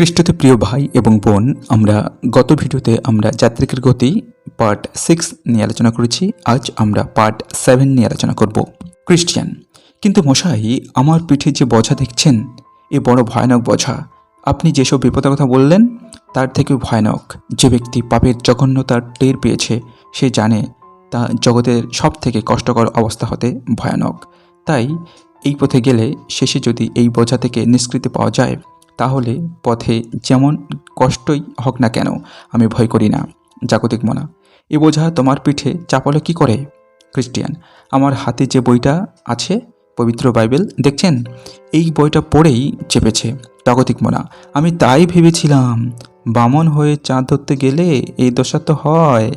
খ্রিস্টতে প্রিয় ভাই এবং বোন, আমরা গত ভিডিওতে আমরা যাত্রিকের গতি পার্ট সিক্স নিয়ে আলোচনা করেছি। আজ আমরা পার্ট সেভেন নিয়ে আলোচনা করব। ক্রিশ্চিয়ান, কিন্তু মশাই, আমার পিঠে যে বোঝা দেখছেন, এ বড় ভয়ানক বোঝা। আপনি যেসব বিপদের কথা বললেন, তার থেকেও ভয়ানক। যে ব্যক্তি পাপের জঘন্যতার টের পেয়েছে, সে জানে তা জগতের সব থেকে কষ্টকর অবস্থা হতে ভয়ানক। তাই এই পথে গেলে শেষে যদি এই বোঝা থেকে নিষ্কৃতি পাওয়া যায় তাহলে পথে যেমন কষ্টই হোক না কেন, আমি ভয় করি না। জাগতিক মনা, এ বোঝা তোমার পিঠে চাপালে কি করে? খ্রিস্টিয়ান আমার হাতে যে বইটা আছে, পবিত্র বাইবেল, দেখছেন? এই বইটা পড়েই চেপেছে। জাগতিক মনা, আমি তাই ভেবেছিলাম, বামন হয়ে চাঁদ ধরতে গেলে এই দশা তো হয়।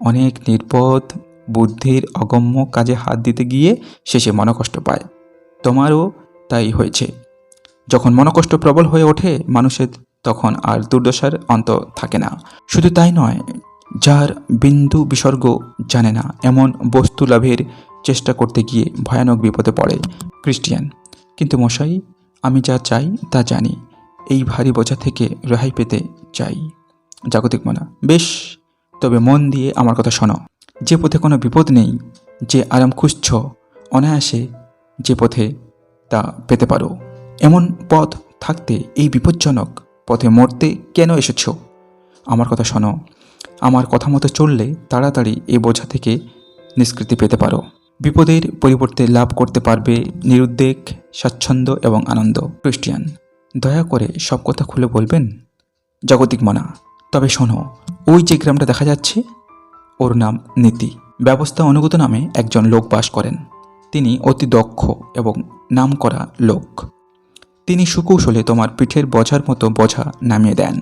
অনেক নির্বোধ বুদ্ধির অগম্য কাজে হাত দিতে গিয়ে শেষে মনকষ্ট পায়। তোমারও তাই হয়েছে। যখন মনকষ্ট প্রবল হয়ে ওঠে মানুষের, তখন আর দুর্দশার অন্ত থাকে না। শুধু তাই নয়, যার বিন্দু বিসর্গ জানে না, এমন বস্তু লাভের চেষ্টা করতে গিয়ে ভয়ানক বিপদে পড়ে। ক্রিস্টিয়ান কিন্তু মশাই, আমি যা চাই তা জানি, এই ভারী বোঝা থেকে রেহাই পেতে চাই। জাগতিক মনা, বেশ, তবে মন দিয়ে আমার কথা শোনো। যে পথে কোনো বিপদ নেই, যে আরাম খুঁজছ, অনায়াসে যে পথে তা পেতে পারো। এমন পথ থাকতে এই বিপজ্জনক পথে মরতে কেন এসেছ? আমার কথা শোনো। আমার কথা মতো চললে তাড়াতাড়ি এই বোঝা থেকে নিষ্কৃতি পেতে পারো। বিপদের পরিবর্তে লাভ করতে পারবে নিরুদ্বেগ, স্বাচ্ছন্দ্য এবং আনন্দ। ক্রিস্টিয়ান দয়া করে সব কথা খুলে বলবেন? জাগতিক মানা। তবে শোনো, ওই যে গ্রামটা দেখা যাচ্ছে, ওর নাম নীতি। ব্যবস্থা অনুগত নামে একজন লোক বাস করেন। তিনি অতি দক্ষ এবং নামকরা লোক। তিনি সুকৌশলে তোমার পিঠের বোঝার মতো বোঝা নামিয়ে দেন।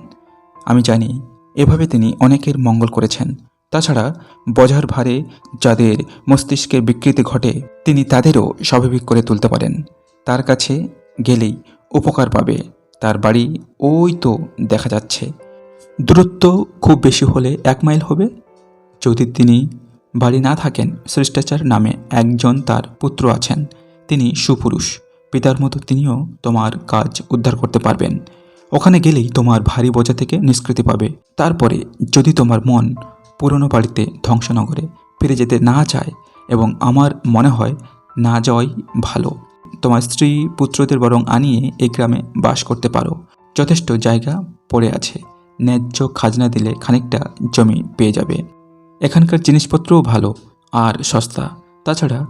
আমি জানি, এভাবে তিনি অনেকের মঙ্গল করেছেন। তাছাড়া, বোঝার ভারে যাদের মস্তিষ্কে বিকৃতি ঘটে, তিনি তাদেরও স্বাভাবিক করে তুলতে পারেন। তার কাছে গেলেই উপকার পাবে। তার বাড়ি ওই তো দেখা যাচ্ছে। দূরত্ব খুব বেশি হলে এক মাইল হবে? যদি তিনি বাড়ি না থাকেন শ্রেষ্টাচার নামে একজন তার পুত্র আছেন। তিনি সুপুরুষ। পিতার মতো তিনিও তোমার কাজ উদ্ধার করতে পারবেন। ওখানে গেলেই তোমার ভারী বোঝা থেকে নিষ্কৃতি পাবে। তারপরে যদি তোমার মন পুরনো বাড়িতে ধ্বংসনগরে ফিরে যেতে না চায় এবং আমার মনে হয় না যাওয়াই ভালো, তোমার স্ত্রী পুত্রদের বরং আনিয়ে এই গ্রামে বাস করতে পারো। যথেষ্ট জায়গা পড়ে আছে, ন্যায্য খাজনা দিলে খানিকটা জমি পেয়ে যাবে। এখানকার জিনিসপত্রও ভালো আর সস্তা। তাছাড়া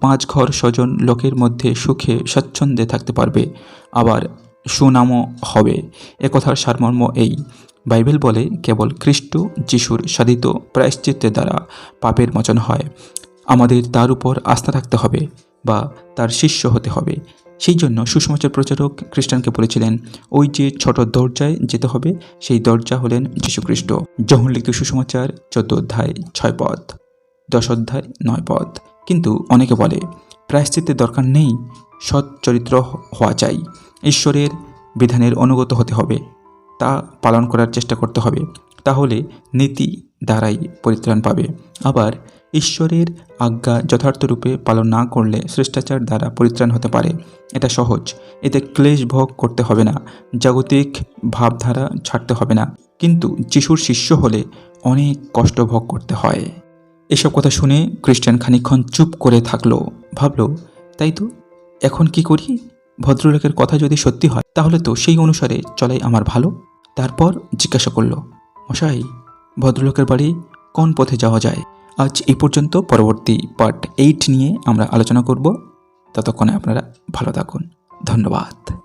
পাঁচ ঘর স্বজন লোকের মধ্যে সুখে স্বচ্ছন্দে থাকতে পারবে। আবার সুনামও হবে। একথার সারমর্ম এই। বাইবেল বলে কেবল খ্রিস্ট যিশুর সাধিত প্রায়শ্চিত্তের দ্বারা পাপের মোচন হয়। আমাদের তার উপর আস্থা রাখতে হবে বা তার শিষ্য হতে হবে। সেই জন্য সুসমাচার প্রচারক খ্রিস্টানকে বলেছিলেন, ওই যে ছোট দরজায় যেতে হবে, সেই দরজা হলেন যীশুখ্রিস্ট। যখন লিখিত সুসমাচার চোদ্দ ছয় পদ, দশ অধ্যায় নয় পদ। কিন্তু অনেকে বলে প্রায়শ্চিত্তের দরকার নেই সৎ চরিত্র হওয়া চাই। ঈশ্বরের বিধানের অনুগত হতে হবে। তা পালন করার চেষ্টা করতে হবে। তাহলে নীতি দ্বারাই পরিত্রাণ পাবে। আবার ঈশ্বরের আজ্ঞা যথার্থরূপে পালন না করলে শ্রেষ্টাচার দ্বারা পরিত্রাণ হতে পারে। এটা সহজ। এতে ক্লেশ ভোগ করতে হবে না। জাগতিক ভাবধারা ছাড়তে হবে না। কিন্তু যিশুর শিষ্য হলে অনেক কষ্ট ভোগ করতে হয়। এসব কথা শুনে খ্রিস্টান খানিক্ষণ চুপ করে থাকল। ভাবলো, তাই তো? এখন কি করি? ভদ্রলোকের কথা যদি সত্যি হয়, তাহলে তো সেই অনুসারে চলাই আমার ভালো। তারপর জিজ্ঞাসা করল, মশাই, ভদ্রলোকের বাড়ি কোন পথে যাওয়া যায়? আজ এই পর্যন্ত পরবর্তী পার্ট এইট নিয়ে আমরা আলোচনা করব। ততক্ষণে আপনারা ভালো থাকুন। ধন্যবাদ।